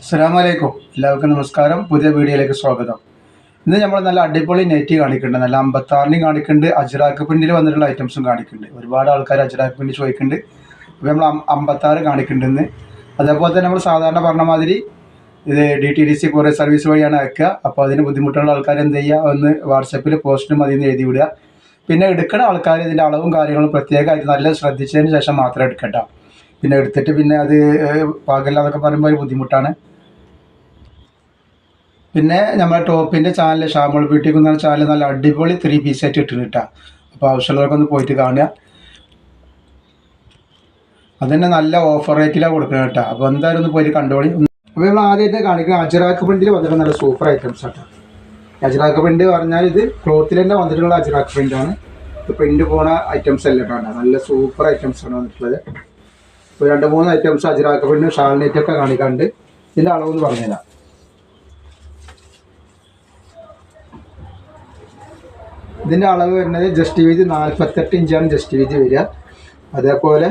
അസ്സലാമലൈക്കും. എല്ലാവർക്കും നമസ്കാരം. പുതിയ വീഡിയോയിലേക്ക് സ്വാഗതം. ഇന്ന് നമ്മൾ നല്ല അടിപൊളി നെറ്റി കാണിക്കുന്നുണ്ട്. നല്ല അമ്പത്താറിനെയും കാണിക്കുന്നുണ്ട്. അജ്രാക്ക് പിന്നിൽ വന്നിട്ടുള്ള ഐറ്റംസും കാണിക്കുന്നുണ്ട്. ഒരുപാട് ആൾക്കാർ അജ്രാക്ക് പിന്നിൽ ചോദിക്കുന്നുണ്ട്. അപ്പോൾ നമ്മൾ അമ്പത്താറ് കാണിക്കുന്നുണ്ടെന്ന് അതേപോലെ തന്നെ നമ്മൾ സാധാരണ പറഞ്ഞ മാതിരി ഇത് ഡി ടി ഡി സി കുറേ സർവീസ് വഴിയാണ് അയക്കുക. അപ്പോൾ അതിന് ബുദ്ധിമുട്ടുള്ള ആൾക്കാർ എന്ത് ചെയ്യുക? ഒന്ന് വാട്സപ്പിൽ പോസ്റ്റും അതിൽ നിന്ന് എഴുതി വിടുക. പിന്നെ എടുക്കുന്ന ആൾക്കാർ ഇതിന്റെ അളവും കാര്യങ്ങളും പ്രത്യേകമായിട്ട് നല്ല ശ്രദ്ധിച്ചതിന് ശേഷം മാത്രം എടുക്കട്ടോ. പിന്നെ എടുത്തിട്ട് പിന്നെ അത് പാകില്ല എന്നൊക്കെ പറയുമ്പോൾ ഒരു ബുദ്ധിമുട്ടാണ്. പിന്നെ നമ്മുടെ ടോപ്പിന്റെ ചാനൽ ഷാമോൾ ബ്യൂട്ടി എന്ന ചാനൽ നല്ല അടിപൊളി ത്രീ പീസ് ആയിട്ട് ഇട്ടിന് കേട്ടോ അപ്പോൾ ആവശ്യമുള്ളവർക്കൊന്ന് പോയിട്ട് കാണുക. അതന്നെ നല്ല ഓഫർ റേറ്റിലാണ് കൊടുക്കുന്നത് കേട്ടോ അപ്പോൾ എന്തായാലും ഒന്ന് പോയിട്ട് കണ്ടോളി. അപ്പോൾ നമ്മൾ ആദ്യമായിട്ട് കാണിക്കുന്ന അജറാക്ക് പ്രിന്റിൽ വന്നിട്ട് നല്ല സൂപ്പർ ഐറ്റംസ് ആട്ടോ. അജറാക്ക് പ്രിന്റ് പറഞ്ഞാൽ ഇത് ക്ലോത്തിൽ തന്നെ വന്നിട്ടുള്ള അജറാക്ക് പ്രിന്റ് ആണ്. പ്രിന്റ് പോണ ഐറ്റംസ് അല്ല കേട്ടോ നല്ല സൂപ്പർ ഐറ്റംസ് ആണ് വന്നിട്ടുള്ളത്. ഇപ്പോൾ രണ്ട് മൂന്ന് ഐറ്റംസ് അജറാക്ക് പ്രിന്റ് ഷാൾനേറ്റൊക്കെ കാണിക്കാണ്ട് ഇതിന്റെ അളവെന്ന് പറഞ്ഞുതരാം. ഇതിന്റെ അളവ് വരുന്നത് ജസ്റ്റ് വീതി നാൽപ്പത്തെട്ട് ഇഞ്ചാണ് ജസ്റ്റ് വീതി വരിക. അതേപോലെ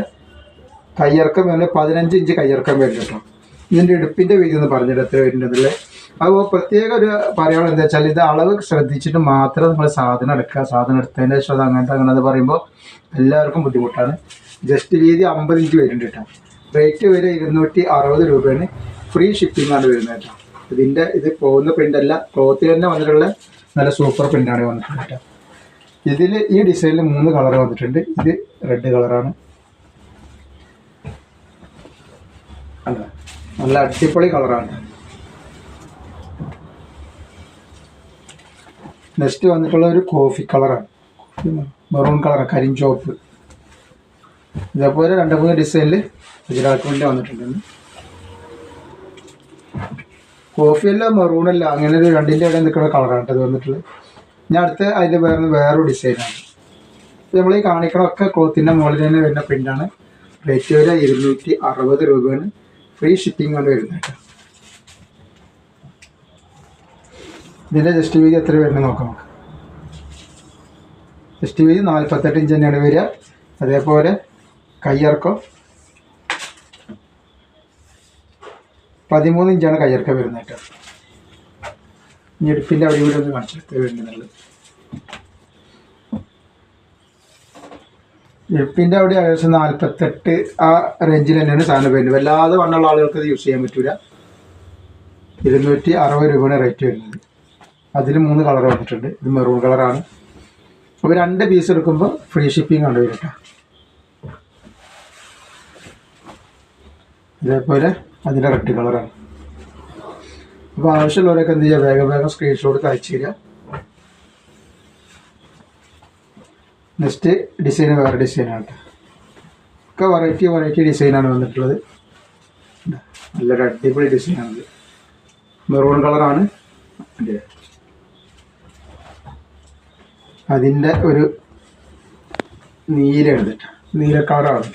കയ്യിറക്കം വരുന്നത് പതിനഞ്ച് ഇഞ്ച് കയ്യിറക്കം വരുന്നുണ്ട് ഇതിന്റെ ഇടുപ്പിന്റെ വീതി എന്ന് പറഞ്ഞിട്ട് എത്ര വരുന്നതിൽ അപ്പോൾ പ്രത്യേക ഒരു പറയാനുള്ളത് എന്താ വെച്ചാൽ ഇത് അളവ് ശ്രദ്ധിച്ചിട്ട് മാത്രം നമ്മൾ സാധനം എടുക്കുക. സാധനം എടുത്തതിന്റെ ശേഷം അത് അങ്ങനത്തെ അങ്ങനെ അത് പറയുമ്പോൾ എല്ലാവർക്കും ബുദ്ധിമുട്ടാണ്. ജസ്റ്റ് വീതി അമ്പത് ഇഞ്ച് വരുന്നുണ്ട് കേട്ടോ. റേറ്റ് വരെ ഇരുന്നൂറ്റി അറുപത് രൂപയാണ്. ഫ്രീ ഷിപ്പിംഗ് ആണ് വരുന്നത് കേട്ടോ. ഇതിന്റെ ഇത് പോകുന്ന പ്രിന്റല്ല ക്ലോത്തിൽ തന്നെ വന്നിട്ടുള്ള നല്ല സൂപ്പർ പ്രിന്റാണ് വന്നിട്ടുള്ളത് കേട്ടോ. ഇതിൽ ഈ ഡിസൈനിൽ മൂന്ന് കളർ വന്നിട്ടുണ്ട്. ഇത് റെഡ് കളറാണ്. അല്ല നല്ല അടിപൊളി കളറാണ്. നെക്സ്റ്റ് വന്നിട്ടുള്ള ഒരു കോഫി കളറാണ്. മെറൂൺ കളർ കരിഞ്ചോപ്പ് ഇതേപോലെ രണ്ട് മൂന്ന് ഡിസൈനിൽ ഗുജറാത്തിന്റെ വന്നിട്ടുണ്ട്. കോഫിയല്ല മെറൂണല്ല അങ്ങനെ ഒരു രണ്ടിന്റെ ഇടയിൽ നിൽക്കുന്ന കളറാണ് ഇത് വന്നിട്ടുള്ളത്. ഞാൻ അടുത്ത അതിന്റെ വേറെ വേറൊരു ഡിസൈനാണ് നമ്മൾ ഈ കാണിക്കണമൊക്കെ ക്ലോത്തിന്റെ മുകളിൽ തന്നെ വരുന്ന പ്രിന്റാണ് റേറ്റ് വരെ ഇരുന്നൂറ്റി അറുപത് രൂപയാണ്. ഫ്രീ ഷിപ്പിംഗ് ആണ് വരുന്നത് കേട്ടോ. ഇതിന്റെ ജസ്റ്റ് വീതി എത്ര വരുന്നത് നോക്കാം ജസ്റ്റ് വീതി നാൽപ്പത്തെട്ട് ഇഞ്ച് തന്നെയാണ് വരിക. അതേപോലെ കയ്യിറക്കം പതിമൂന്ന് ഇഞ്ചാണ് കയ്യിറക്കം വരുന്നത് കേട്ടോ. ഇനി എടുപ്പിന്റെ അവിടെ ഇവിടെ ഒന്ന് കാണിച്ചെടുത്ത് വരുന്നുള്ളത് എടുപ്പിന്റെ അവിടെ ഏകദേശം നാൽപ്പത്തെട്ട് ആ റേഞ്ചിൽ തന്നെയാണ് സാധനം വരുന്നത്. വല്ലാതെ വണ്ണുള്ള ആളുകൾക്ക് അത് യൂസ് ചെയ്യാൻ പറ്റില്ല ഇരുന്നൂറ്റി അറുപത് രൂപയാണ് റേറ്റ് വരുന്നത്. അതിൽ മൂന്ന് കളർ വന്നിട്ടുണ്ട്. ഇത് മെറൂൺ കളറാണ് അപ്പോൾ രണ്ട് പീസ് എടുക്കുമ്പോൾ ഫ്രീ ഷിപ്പിംഗ് ആണ് വരും കേട്ടോ ഇതേപോലെ അതിന്റെ റെഡ് കളറാണ് അപ്പോൾ ആവശ്യമുള്ളവരൊക്കെ എന്ത് ചെയ്യുക? വേഗം വേഗം സ്ക്രീൻഷോട്ട് അയച്ചു തരിക. നെക്സ്റ്റ് ഡിസൈൻ വേറെ ഡിസൈനാണ് ഒക്കെ വെറൈറ്റി വെറൈറ്റി ഡിസൈനാണ് വന്നിട്ടുള്ളത്. നല്ലൊരു അടിപൊളി ഡിസൈനാണിത് മെറൂൺ കളറാണ് അതിന്റെ ഒരു നീല നീല കളറാണ്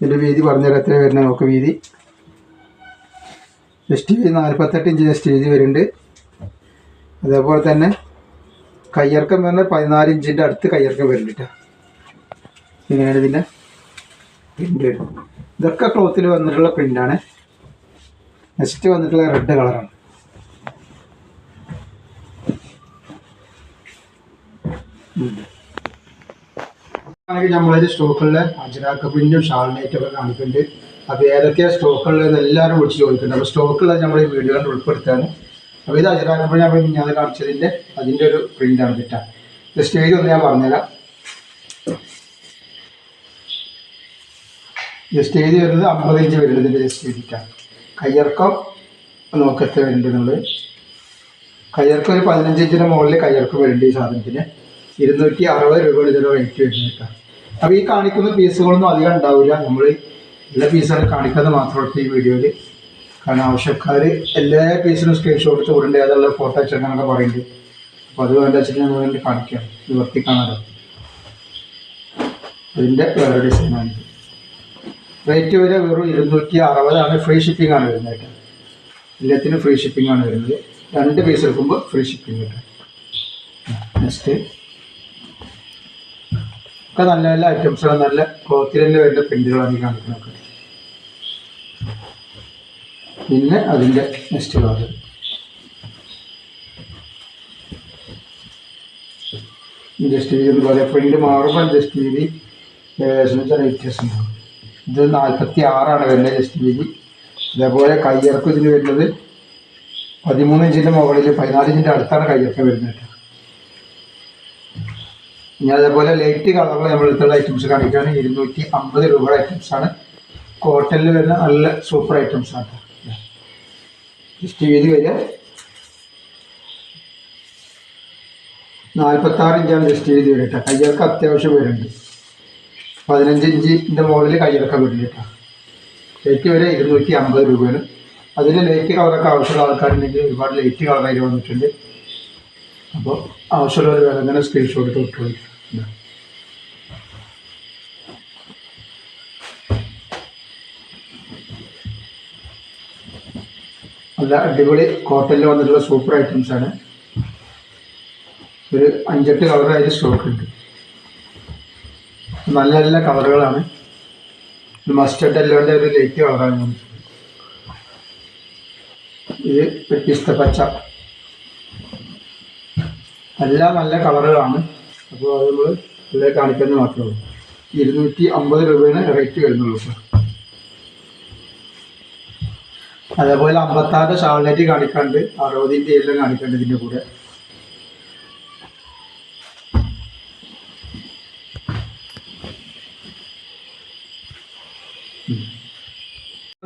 ഇതിന്റെ വീതി പറഞ്ഞാൽ എത്ര വരുന്നത് നമുക്ക് വീതി. ജസ്റ്റ് വീതി നാൽപ്പത്തെട്ട് ഇഞ്ച് ജസ്റ്റ് വീതി വരുന്നുണ്ട്. അതേപോലെ തന്നെ കയ്യിറക്കം വരുന്നത് പതിനാല് ഇഞ്ചിന്റെ അടുത്ത് കയ്യിറക്കം കേട്ടോ. ഇങ്ങനെയാണ് ഇതിന്റെ പ്രിന്റ് വരുന്നത് ഇതൊക്കെ ക്ലോത്തിൽ വന്നിട്ടുള്ള പ്രിന്റാണ് നെക്സ്റ്റ് വന്നിട്ടുള്ള റെഡ് കളറാണ് നമ്മളൊരു സ്റ്റോക്കുള്ള അജരാക്ക പ്രിന്റും ഷാൾനൈറ്റും ഒക്കെ കാണിക്കുന്നുണ്ട് അപ്പോൾ ഏതൊക്കെ സ്റ്റോക്കുള്ളത് എല്ലാവരും വിളിച്ച് ചോദിക്കുന്നുണ്ട് അപ്പോൾ സ്റ്റോക്കുള്ളത് നമ്മൾ ഈ വീഡിയോയിൽ ഉൾപ്പെടുത്താണ് അപ്പോൾ ഇത് അജരാക്ക ഞാൻ ഞാൻ കാണിച്ചതിന്റെ അതിന്റെ ഒരു പ്രിന്റാണ് കിട്ടുക ജസ്റ്റ് സ്റ്റേജ് ഒന്ന് ഞാൻ പറഞ്ഞുതരാം. ജസ്റ്റ് ഏത് വരുന്നത് അമ്പത് ഇഞ്ച് വരുന്നത് ഇതിന്റെ ജസ്റ്റ് ഏതിട്ടാണ് നമുക്ക് നോക്കത്തെ വരുന്നുണ്ട് നമ്മൾ കയ്യിറക്കം ഒരു പതിനഞ്ച് ഇഞ്ചിന്റെ മുകളിൽ കയ്യിറക്കം വരുന്നുണ്ട് ഈ സാധനത്തിന്. ഇരുന്നൂറ്റി അറുപത് രൂപയാണ് ഇതിന്റെ റേറ്റ് വരുന്നത് അപ്പോൾ ഈ കാണിക്കുന്ന പീസുകളൊന്നും അധികം ഉണ്ടാവില്ല നമ്മൾ എല്ലാ പീസുകളും കാണിക്കാതെ മാത്രമേ ഈ വീഡിയോയിൽ കാരണം ആവശ്യക്കാർ എല്ലാ പീസിനും സ്ക്രീൻഷോട്ട് എടുത്ത് വിടേണ്ട ഏതുള്ള ഫോട്ടോ വെച്ചെടുക്കാനൊക്കെ പറയുന്നുണ്ട്. അപ്പോൾ അത് വേണ്ട വെച്ചിട്ട് ഞങ്ങൾ വേണ്ടി കാണിക്കാം. വൃത്തി കാണാലോ അതിന്റെ വേറെ ഡിസൈനാണ് റേറ്റ് വരെ വെറും ഇരുന്നൂറ്റി അറുപതാണ് ഫ്രീ ഷിപ്പിംഗ് ആണ് വരുന്നത് കേട്ടോ. എല്ലാത്തിനും ഫ്രീ ഷിപ്പിംഗ് ആണ് വരുന്നത്. രണ്ട് പീസ് എടുക്കുമ്പോൾ ഫ്രീ ഷിപ്പിംഗ് കിട്ടും. നെക്സ്റ്റ് ഒക്കെ നല്ല നല്ല ഐറ്റംസുകൾ നല്ല ക്ലോത്തിൽ തന്നെ വരുന്ന പ്രിന്റുകളാണ് ഈ കാണിക്കുന്നത്. പിന്നെ അതിന്റെ നെക്സ്റ്റ് ഭാഗം ജസ്റ്റ് എന്ന് പറയാം ഫ്രണ്ട് മാറുമ്പോൾ ജസ്റ്റ് വീതി ഏകദേശം ചില വ്യത്യാസമാണ് ഇത് നാൽപ്പത്തി ആറാണ് വരുന്നത് ജസ്റ്റ് വീതി അതേപോലെ കയ്യിറക്കം ഇതിന് വരുന്നത് പതിമൂന്ന് ഇഞ്ചിന്റെ മുകളിൽ പതിനാല് ഇഞ്ചിന്റെ അടുത്താണ് കയ്യിറക്കം വരുന്നത് ഇനി അതേപോലെ ലൈറ്റ് കളറിൽ നമ്മൾ എടുത്തുള്ള ഐറ്റംസ് കാണിക്കുകയാണ് ഇരുന്നൂറ്റി അമ്പത് രൂപയുടെ ഐറ്റംസ് ആണ്. കോട്ടണിൽ വരുന്ന നല്ല സൂപ്പർ ഐറ്റംസ് ആണ് ചെയ്ത് വരിക നാൽപ്പത്തി ആറ് ഇഞ്ചാണ് ലിസ്റ്റ് ചെയ്ത് വരിക കേട്ടോ. കയ്യിറക്കം അത്യാവശ്യം വരുന്നുണ്ട്. പതിനഞ്ച് ഇഞ്ചിന്റെ മുകളിൽ കയ്യിറക്കം വരും കേട്ടോ. ലൈറ്റ് വരെ ഇരുന്നൂറ്റി അമ്പത് രൂപയാണ്. അതിൽ ലൈറ്റ് കളറൊക്കെ ആവശ്യമുള്ള ആൾക്കാരുണ്ടെങ്കിൽ ഒരുപാട് ലൈറ്റ് കളറായി വന്നിട്ടുണ്ട്. അപ്പോൾ ആവശ്യമുള്ളവർ വേറെ തന്നെ സ്ക്രീൻഷോട്ട് എടുത്ത് വിട്ടോളൂ. നല്ല അടിപൊളി കോട്ടണിൽ വന്നിട്ടുള്ള സൂപ്പർ ഐറ്റംസ് ആണ്. ഒരു അഞ്ചെട്ട് കളറായിട്ട് സ്റ്റോക്ക് ഉണ്ട്. നല്ല നല്ല കളറുകളാണ്. മസ്റ്റർഡ് അല്ലാണ്ട് ഒരു ലൈറ്റ് കളറാണ്. ഇത് വ്യത്യസ്ത പച്ച. എല്ലാം നല്ല കളറുകളാണ്. അപ്പോൾ അത് നമ്മൾ ഇവിടെ കാണിക്കുന്നത് മാത്രമേ ഉള്ളൂ. ഇരുന്നൂറ്റി അമ്പത് രൂപയാണ് റേറ്റ് വരുന്നുള്ളൂ സാർ അതേപോലെ അമ്പത്താറ് ഷാൾനെറ്റ് കാണിക്കാണ്ട് അറുപതിന്റെ എല്ലാം കാണിക്കാണ്ട് ഇതിന്റെ കൂടെ.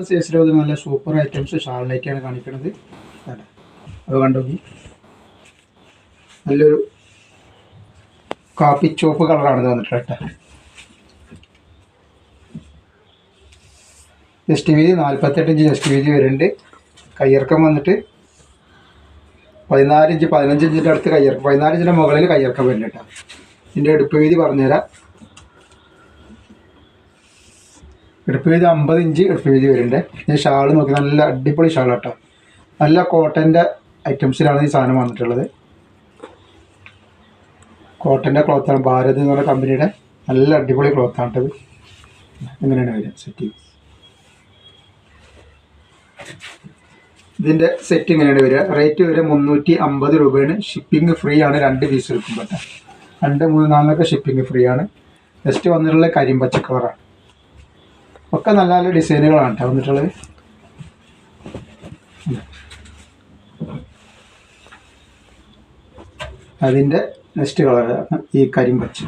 സൈസിൽ നല്ല സൂപ്പർ ഐറ്റംസ് ഷാൾനെറ്റാണ് കാണിക്കുന്നത് അതെ. കണ്ടോ നല്ലൊരു കാപ്പി ചോപ്പ് കളറാണ് തന്നിട്ട് കേട്ടോ. ജസ്റ്റ് വീതി നാൽപ്പത്തെട്ട് ഇഞ്ച് ജസ്റ്റ് വീതി വരുന്നുണ്ട്. കയ്യിറക്കം വന്നിട്ട് പതിനാല് ഇഞ്ച് പതിനഞ്ച് ഇഞ്ചിന്റെ അടുത്ത് കയ്യിറക്കം പതിനാല് ഇഞ്ചിന്റെ മുകളിൽ കയ്യിറക്കം വരുന്നുണ്ട് കേട്ടോ. ഇതിന്റെ എടുപ്പ് വീതി പറഞ്ഞുതരാം. എടുപ്പ് വീതി അമ്പത് ഇഞ്ച് എടുപ്പ് വീതി വരുന്നുണ്ട്. ഞാൻ ഷാൾ നോക്കി നല്ല അടിപൊളി ഷാൾ കേട്ടോ. നല്ല കോട്ടന്റെ ഐറ്റംസിലാണ് ഈ സാധനം വന്നിട്ടുള്ളത്. കോട്ടന്റെ ക്ലോത്താണ് ഭാരത് എന്ന് പറഞ്ഞ കമ്പനിയുടെ നല്ല അടിപൊളി ക്ലോത്താണ് കേട്ടത്. ഇങ്ങനെയാണ് വരിക സെറ്റ് ചെയ്യും ഇതിന്റെ സെറ്റ് ഇങ്ങനെയാണ് വരിക. റേറ്റ് വരെ മുന്നൂറ്റി അമ്പത് രൂപയാണ്. ഷിപ്പിംഗ് ഫ്രീ ആണ് രണ്ട് പീസ് എടുക്കുമ്പോൾ. രണ്ട് മൂന്ന് നാലിനൊക്കെ ഷിപ്പിംഗ് ഫ്രീ ആണ്. നെക്സ്റ്റ് വന്നിട്ടുള്ള കരിമ്പച്ച കളറാണ് ഒക്കെ നല്ല നല്ല ഡിസൈനുകളാണ് കേട്ടോ വന്നിട്ടുള്ളത്. അതിന്റെ നെക്സ്റ്റ് കളറാണ് ഈ കരിമ്പച്ച.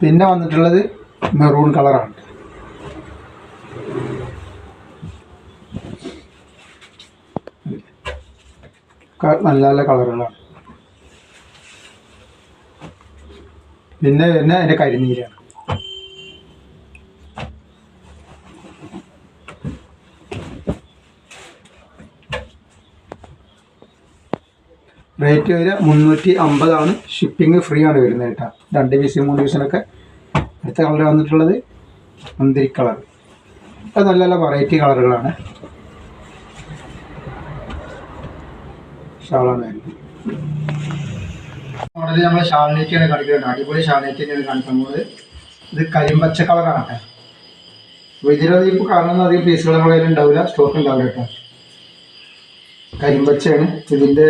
പിന്നെ വന്നിട്ടുള്ളത് മെറൂൺ കളറാണ് നല്ല നല്ല കളറുകളാണ് പിന്നെ പിന്നെ അതിന്റെ കരിനീരാണ്. റേറ്റ് വരിക മുന്നൂറ്റി അമ്പതാണ്. ഷിപ്പിംഗ് ഫ്രീ ആണ് വരുന്നത് കേട്ടോ. രണ്ട് പീസ് മൂന്ന് പീസിനൊക്കെ അടുത്ത കളർ വന്നിട്ടുള്ളത് മുന്തിരി കളർ അത് നല്ല നല്ല വെറൈറ്റി കളറുകളാണ്. ഷാളാണ് മോഡൽ നമ്മൾ ഷാളിനേക്കാണ് കാണിക്കുന്നത്. അടിപൊളി ഷാളിനേക്കാണ് കാണിക്കുന്നത് ഇത് കരിമ്പച്ച കളറാണ്. അപ്പോൾ ഇതിലധികം ഇപ്പോൾ കാണുന്ന അധികം പീസുകൾ ഉണ്ടാവില്ല. സ്റ്റോക്ക് ഉണ്ടാവില്ല കേട്ടോ. കരിമ്പച്ചയാണ്. ഇതിന്റെ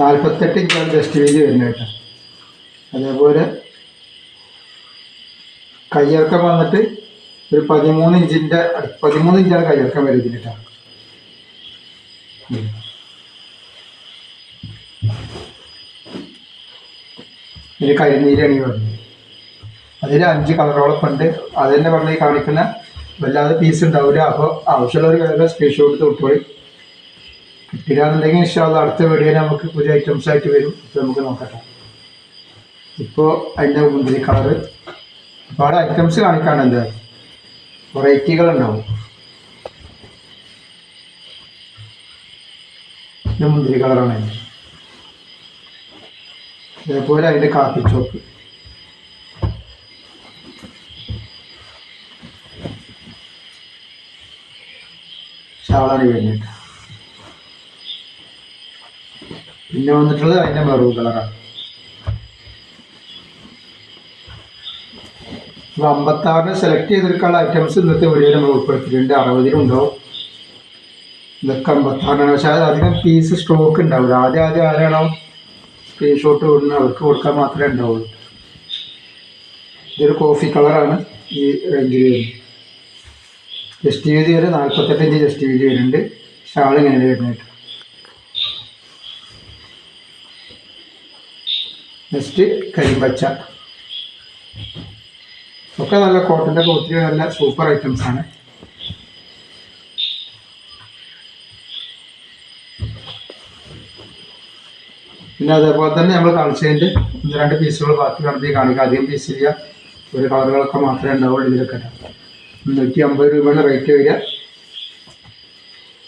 നാൽപ്പത്തെട്ട് ഇഞ്ചാണ് ജസ്റ്റ് വീതി വരുന്നത് കേട്ടോ. അതേപോലെ കയ്യിറക്കം വന്നിട്ട് ഒരു പതിമൂന്ന് ഇഞ്ചിന്റെ പതിമൂന്ന് ഇഞ്ചാണ് കയ്യിറക്കം വരുന്നത് കേട്ടോ. ഉം. കരിനീരണി പറഞ്ഞത്. അതിൽ അഞ്ച് കളറോളം ഉണ്ട്. അത് തന്നെ പറഞ്ഞ് കാണിക്കുന്ന വല്ലാതെ പീസ് ഉണ്ടാവില്ല അപ്പോൾ ആവശ്യമുള്ളവർ വേറെ സ്പേഷ്യൽ കൊടുത്ത് വിട്ടോളി കിട്ടില്ലാന്നുണ്ടെങ്കിൽ ഇഷ്ടമുള്ള അടുത്ത വീഡിയോ നമുക്ക് പുതിയ ഐറ്റംസ് ആയിട്ട് വരും. നമുക്ക് നോക്കട്ടെ. ഇപ്പോൾ അതിന്റെ മുന്തിരി കളറ് ഒരുപാട് ഐറ്റംസ് കാണിക്കാണ് എന്താ വെറൈറ്റികൾ ഉണ്ടാവും ഇത് മുന്തിരി കളറാണ് അതിന്റെ അതേപോലെ അതിന്റെ കാപ്പി ചോപ്പ് ഷാളാണ് വരുന്നത് പിന്നെ വന്നിട്ടുള്ളത് അതിന്റെ മെറൂ കളറാണ് അപ്പോൾ അമ്പത്താറിന് സെലക്ട് ചെയ്തെടുക്കാനുള്ള ഐറ്റംസ് ഇന്നത്തെ വീഡിയോയിൽ നമ്മൾ ഉൾപ്പെടുത്തിയിട്ടുണ്ട്. അറുപതിനുണ്ടാവും ഇതൊക്കെ അമ്പത്താറാണ്. പക്ഷെ അധികം പീസ് സ്റ്റോക്ക് ഉണ്ടാവില്ല ആദ്യം ആദ്യം ആരാണോ സ്ക്രീൻഷോട്ട് വിടുന്നത് അവർക്ക് കൊടുക്കാൻ മാത്രമേ ഉണ്ടാവുള്ളൂ. ഇതൊരു കോഫി കളറാണ് ഈ റേഞ്ചിൽ വരുന്നത്. ജസ്റ്റ് വീതി വരെ നാൽപ്പത്തെട്ട് ഇഞ്ച് ജസ്റ്റ് വീതി വരുന്നുണ്ട്. ഷാൾ ഇങ്ങനെ വരുന്നുണ്ട്. നെക്സ്റ്റ് കരിമ്പച്ച. ഒക്കെ നല്ല കോട്ടന്റെ ഒക്കെ ഒത്തിരി നല്ല സൂപ്പർ ഐറ്റംസ് പിന്നെ അതേപോലെ തന്നെ നമ്മൾ കാണിച്ചതിന്റെ ഒന്ന് രണ്ട് പീസുകൾ ബാക്കി കടത്തി കാണിക്കാം. അധികം പീസ് ഇല്ല ഒരു കളറുകളൊക്കെ മാത്രമേ ഉണ്ടാവുള്ളൂ ഇതിലൊക്കെ. മുന്നൂറ്റി അമ്പത് രൂപയാണ് റേറ്റ് വരിക.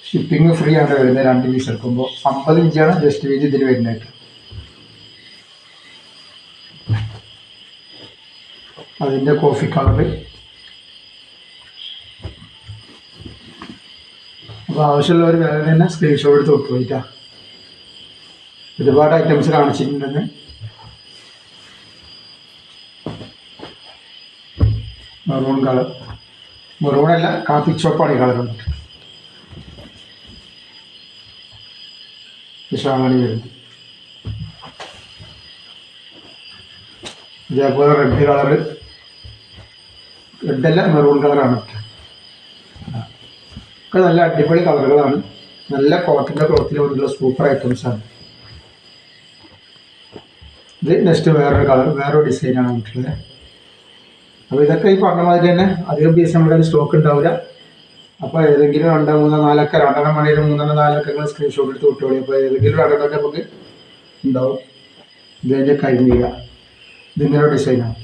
ഷിപ്പിംഗ് ഫ്രീ ആണ് വരുന്നത് രണ്ട് പീസ് എടുക്കുമ്പോൾ അമ്പത് ഇഞ്ചാണ് ജസ്റ്റ് വീതി ഇതിൽ വരുന്നത്. അതിന്റെ കോഫി കളറ് അപ്പോൾ ആവശ്യമുള്ളവർ വേറെ തന്നെ സ്ക്രീൻഷോട്ട് എടുത്ത് വിട്ടുപോയിട്ടാ ഒരുപാട് ഐറ്റംസ് കാണിച്ചിട്ടുണ്ടെന്ന്. മെറൂൺ കളർ മെറൂണല്ല കാപ്പി ചോപ്പാണ് ഈ കളർ വിഷാമണി വരുന്നത്. ഇതേപോലെ റെഡ് കളർ റെഡല്ല മെറൂൺ കളറാണ് ഒക്കെ നല്ല അടിപൊളി കളറുകളാണ് നല്ല കോട്ടന്റെ ക്ലോത്തിൽ വന്നിട്ടുള്ള സൂപ്പർ ഐറ്റംസ് ആണ്. ഇത് നെക്സ്റ്റ് വേറൊരു കളർ വേറൊരു ഡിസൈനാണ് വന്നിട്ടുള്ളത്. അപ്പോൾ ഇതൊക്കെ ഈ പറഞ്ഞ മാതിരി തന്നെ അധികം പീസ് നമ്മുടെ സ്റ്റോക്ക് ഉണ്ടാവില്ല അപ്പോൾ ഏതെങ്കിലും രണ്ടോ മൂന്നോ നാലൊക്കെ രണ്ടെണ്ണം മണിയിൽ മൂന്നെണ്ണം നാലൊക്കെ നിങ്ങൾ സ്ക്രീൻഷോട്ട് എടുത്ത് വിട്ടോളി അപ്പോൾ ഏതെങ്കിലും രണ്ടെണ്ണമൊക്കെ നമുക്ക് ഉണ്ടാവും. ഇതിന്റെ കരിമീക ഇതിങ്ങനെ ഡിസൈനാണ്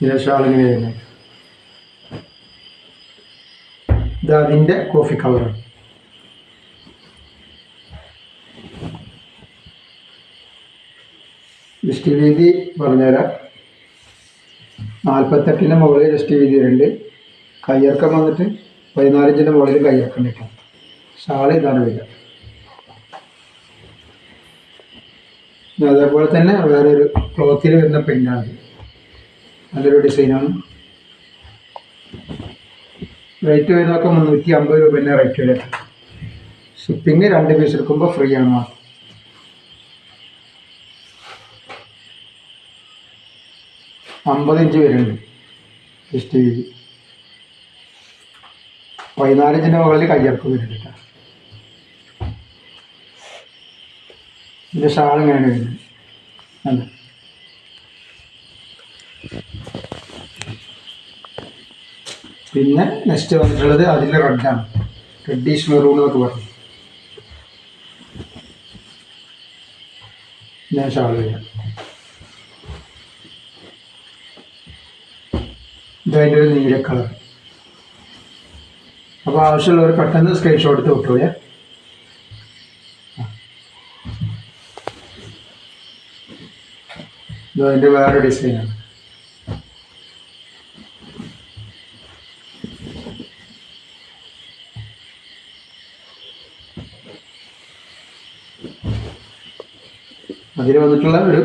ഇതിനെ ഷാളിങ്ങനെ വരുന്നത്. ഇത് അതിന്റെ കോഫി കളറാണ് ജസ്റ്റ് വീതി പറഞ്ഞുതരാം. നാൽപ്പത്തെട്ടിന്റെ മുകളിൽ ജസ്റ്റ് വീതി വരുന്നുണ്ട് കയ്യിറക്കം വന്നിട്ട് പതിനാലിഞ്ചിന്റെ മുകളിൽ കയ്യിറക്കം കിട്ടും ഷാൾ ഇതാണ് വരിക. അതേപോലെ തന്നെ വേറൊരു ക്ലോത്തിൽ വരുന്ന പെണ്ണാണ് നല്ലൊരു ഡിസൈനാണ് റേറ്റ് വരുന്നതൊക്കെ മുന്നൂറ്റി അമ്പത് രൂപ തന്നെ റേറ്റ് വരും ഷിപ്പിംഗ് രണ്ട് പീസ് എടുക്കുമ്പോൾ ഫ്രീ ആണ്. അമ്പത് ഇഞ്ച് വരുന്നുണ്ട്. ജസ്റ്റ് പതിനാല് പതിനാലിഞ്ചിന്റെ മുകളിൽ കയ്യപ്പ് വരുന്നുണ്ട് കേട്ടോ. ഇതിന്റെ ഷാൾ ഇങ്ങനെയാണ് വരുന്നത് അല്ല പിന്നെ നെക്സ്റ്റ് വന്നിട്ടുള്ളത് അതിന്റെ റെഡാണ് റെഡീഷ് മെറൂൺ എന്നൊക്കെ പറഞ്ഞു ഞാൻ ഷാൾ ചെയ്യാം. ഇതതിന്റെ ഒരു നീല കളർ അപ്പോൾ ആവശ്യമുള്ളവർ പെട്ടെന്ന് സ്ക്രീൻഷോട്ട് എടുത്ത് വിട്ടോളേ ഇത് അതിന്റെ വേറെ ഡിസൈനാണ് അതിൽ വന്നിട്ടുള്ള ഒരു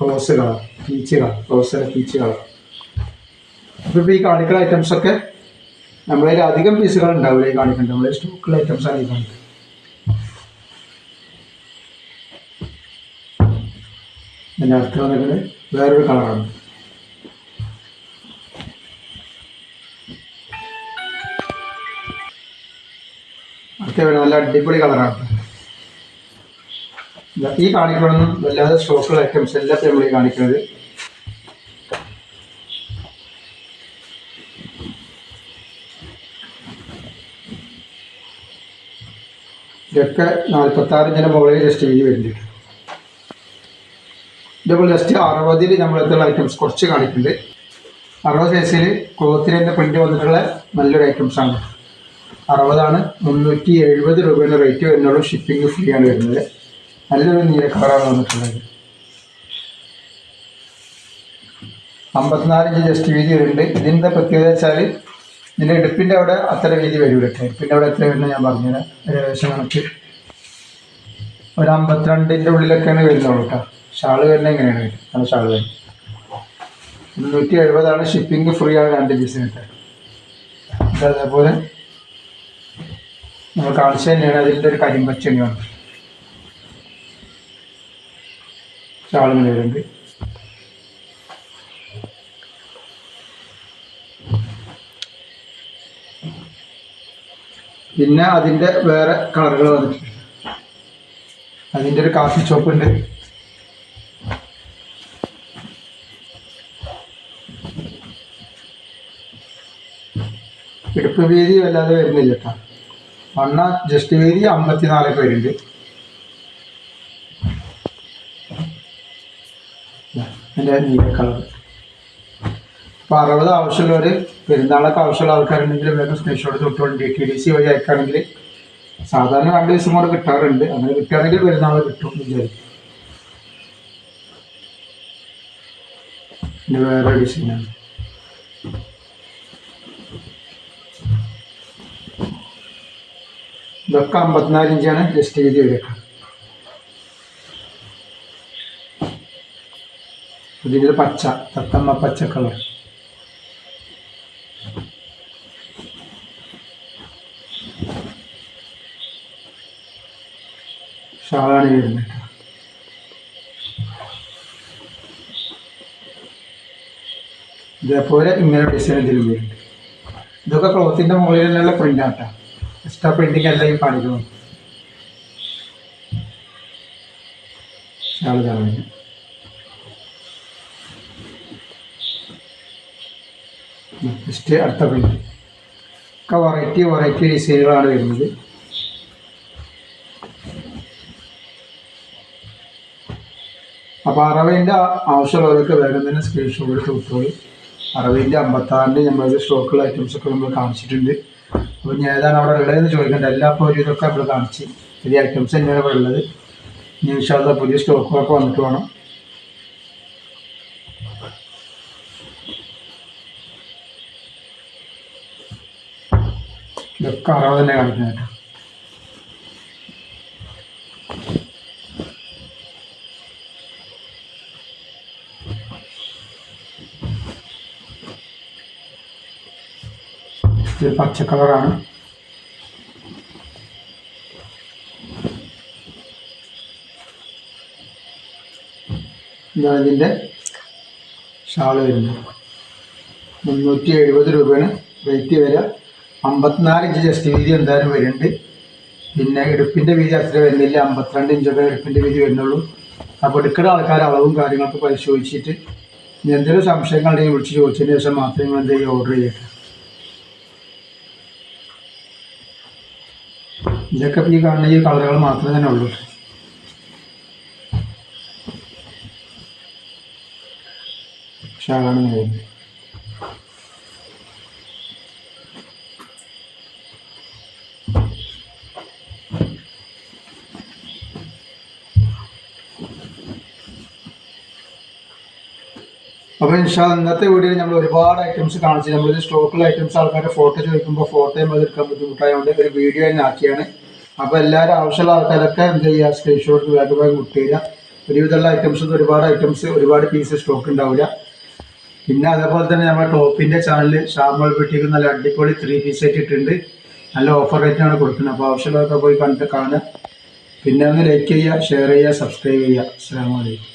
rose colour peach colour rose അല്ല പീച്ച് കളർ അപ്പോൾ ഈ കാണിക്കുന്ന ഐറ്റംസ് ഒക്കെ നമ്മളതിൽ അധികം പീസുകൾ ഉണ്ടാവില്ല ഈ കാണിക്കുന്നത്. നമ്മളെ സ്റ്റോക്കുള്ള ഐറ്റംസ് ആണ് ഈ കാണിക്കുന്നത്. ഇതിന്റെ അർത്ഥം വന്നിട്ട് വേറൊരു കളറാണ് അടുത്ത നല്ല അടിപൊളി കളറാണ് ഈ കാണിക്കണമെന്നും വല്ലാതെ സ്റ്റോക്കുകൾ ഐറ്റംസ് എല്ലാത്തിനും നമ്മൾ ഈ കാണിക്കുന്നത് ഇതൊക്കെ നാൽപ്പത്താറ് ഇഞ്ചിന്റെ മുകളിൽ ജസ്റ്റ് വീതി വരുന്നുണ്ട്. ഇതേപോലെ ജസ്റ്റ് അറുപതിൽ നമ്മളെത്തുള്ള ഐറ്റംസ് കുറച്ച് കാണിക്കുന്നുണ്ട്. അറുപത് സൈസിൽ ക്ലോത്തിന്റെ പ്രിന്റ് വന്നിട്ടുള്ള നല്ലൊരു ഐറ്റംസ് ആണ്. അറുപതാണ് മുന്നൂറ്റി എഴുപത് രൂപയുടെ റേറ്റ് വരുന്നുള്ളൂ ഷിപ്പിംഗ് ഫ്രീ ആണ് വരുന്നത്. നല്ലൊരു നീരെ കളറാണ് വന്നിട്ടുള്ളത്. അമ്പത്തിനാലിഞ്ച് ജസ്റ്റ് വീതി വരുന്നുണ്ട് ഇതിന്റെ പ്രത്യേകത വെച്ചാൽ ഇതിന്റെ ഇടുപ്പിന്റെ അവിടെ അത്ര വീതി വരും കേട്ടോ. ഇടുപ്പിന്റെ അവിടെ എത്ര വരുന്നത് ഞാൻ പറഞ്ഞുതരാം. ഏകദേശം കണക്ക്. ഒരു അമ്പത്തിരണ്ടിന്റെ ഉള്ളിലൊക്കെയാണ് വരുന്നുള്ളൂ കേട്ടോ. ഷാൾ വരുന്നത് എങ്ങനെയാണ് വരും ആണ് ഷാൾ വരുന്നത്. മുന്നൂറ്റി എഴുപതാണ് ഷിപ്പിംഗ് ഫ്രീ ആണ് രണ്ട് പീസിന് അതേപോലെ നമ്മൾ കാണിച്ചു തന്നെയാണ്. അതിന്റെ ഒരു കരിമ്പച്ചണിയാണ് ഷാളുകൾ വരുന്നുണ്ട് പിന്നെ അതിന്റെ വേറെ കളറുകൾ വന്നിട്ടുണ്ട്. അതിന്റെ ഒരു കാഫി ചോപ്പ് ഉണ്ട്. ഇടുപ്പ് വീതി വല്ലാതെ വരുന്നില്ല കേട്ടോ. വണ്ണ ജസ്റ്റ് വീതി അമ്പത്തിനാല് വരുന്നുണ്ട് എന്റെ നീല കളർ അപ്പോൾ അറുപത് ആവശ്യമുള്ളവർ പെരുന്നാളൊക്കെ ആവശ്യമുള്ള ആൾക്കാരുണ്ടെങ്കിൽ വേഗം സ്ക്രീൻഷോട്ട് തൊട്ടുകൊണ്ട് ഡി ടി ഡി സി വഴി അയക്കുകയാണെങ്കിൽ സാധാരണ രണ്ട് ദിവസം കൂടെ കിട്ടാറുണ്ട്. അങ്ങനെ കിട്ടുകയാണെങ്കിൽ പെരുന്നാൾ കിട്ടും വിചാരിക്കും. പിന്നെ വേറെ ഡിസൈനാണ് ഇതൊക്കെ അമ്പത്തിനാല് ഇഞ്ചാണ് ജസ്റ്റ് ചെയ്ത് വരിക ഇതിൽ പച്ച തത്തമ്മ പച്ച കളർ. ഷാളാണ് വരുന്നത്. ഇതേപോലെ ഇങ്ങനെ ഡിസൈൻ ഇതിൽ വരുന്നുണ്ട് ഇതൊക്കെ ക്ലോത്തിന്റെ മുകളിൽ പ്രിന്റ് പ്രിന്റാട്ടാ എക്സ്ട്രാ പ്രിന്റിങ് അല്ല ഈ കാണിക്കുന്നത്. ഷാൾ കാണുന്നത് നെക്സ്റ്റ് അടുത്ത പ്രിന്റ് ഒക്കെ വെറൈറ്റി വെറൈറ്റി ഡിസൈനുകളാണ് വരുന്നത്. അപ്പോൾ അറവിന്റെ ആവശ്യമുള്ളവർക്ക് വേഗം തന്നെ സ്ക്രീൻഷോട്ട് എടുത്ത് വിട്ടോളി അറവിന്റെ അമ്പത്താറിന്റെ നമ്മളത് സ്റ്റോക്കുള്ള ഐറ്റംസ് ഒക്കെ നമ്മൾ കാണിച്ചിട്ടുണ്ട്. അപ്പോൾ ഞാൻ ഏതാണ് അവിടെ ഉള്ളതെന്ന് ചോദിക്കണ്ട. എല്ലാ പൊരിയതൊക്കെ നമ്മൾ കാണിച്ച്. പുതിയ ഐറ്റംസ് തന്നെയാണ് ഇവിടെ ഉള്ളത്. ഇനി വിശ്വാസ പുതിയ സ്റ്റോക്കുകളൊക്കെ വന്നിട്ട് വേണം. ഇതൊക്കെ അറവ് തന്നെ കാണിക്കുന്നത് കേട്ടോ. ഇത് പച്ച കളറാണ്. ഇതാണ് ഇതിന്റെ ഷാൾ വരുന്നത്. മുന്നൂറ്റി എഴുപത് രൂപയാണ് റേറ്റ് വരിക. അമ്പത്തിനാല് ഇഞ്ച് ജസ്റ്റ് വീതി എന്തായാലും വരുന്നുണ്ട്. പിന്നെ ഇടുപ്പിന്റെ വീതി അത്ര വരുന്നില്ല. അമ്പത്തിരണ്ട് ഇഞ്ചൊക്കെ ഇടുപ്പിന്റെ വീതി വരുന്നുള്ളൂ. അപ്പോൾ എടുക്കുന്ന ആൾക്കാർ അളവും കാര്യങ്ങളൊക്കെ പരിശോധിച്ചിട്ട് എന്തെങ്കിലും സംശയങ്ങളുണ്ടെങ്കിൽ വിളിച്ച് ചോദിച്ചതിന് ശേഷം മാത്രമേ നിങ്ങൾ എന്തെങ്കിലും ഓർഡർ ചെയ്യട്ടെ. ഇതൊക്കെ ഈ കാണുന്ന ഈ കളറുകൾ മാത്രമേ തന്നെ ഉള്ളൂ. ഷാളാണ് വരുന്നത് അപ്പോൾ ഇൻഷാ ഇന്നത്തെ വീഡിയോയിൽ നമ്മൾ ഒരുപാട് ഐറ്റംസ് കാണിച്ചു നമ്മൾ സ്റ്റോക്കുള്ള ഐറ്റംസ് ആൾക്കാരുടെ ഫോട്ടോ ചോദിക്കുമ്പോൾ ഫോട്ടോയും അത് എടുക്കാൻ ബുദ്ധിമുട്ടായതുകൊണ്ട് ഒരു വീഡിയോ തന്നെ ആക്കിയാണ്. അപ്പോൾ എല്ലാവരും ആവശ്യമുള്ള ആൾക്കാരൊക്കെ എന്ത് ചെയ്യുക സ്ക്രീൻഷോട്ട് വേഗം വേഗം വിട്ടുതരിക ഒരുവിധമുള്ള ഐറ്റംസ് ഒരുപാട് ഐറ്റംസ് ഒരുപാട് പീസ് സ്റ്റോക്ക് ഉണ്ടാവില്ല പിന്നെ അതേപോലെ തന്നെ നമ്മുടെ ടോപ്പിന്റെ ചാനലിൽ ഷാമോൾ ബിട്ടിക്ക് നല്ല അടിപൊളി ത്രീ പീസ് ഇട്ടിട്ടുണ്ട്. നല്ല ഓഫർ റേറ്റാണ് കൊടുക്കുന്നത്. അപ്പോൾ ആവശ്യമുള്ളതൊക്കെ പോയി കണ്ടിട്ട് കാണുക. പിന്നെ ഒന്ന് ലൈക്ക് ചെയ്യുക ഷെയർ ചെയ്യുക സബ്സ്ക്രൈബ് ചെയ്യുക. അസ്സാം വലൈക്കും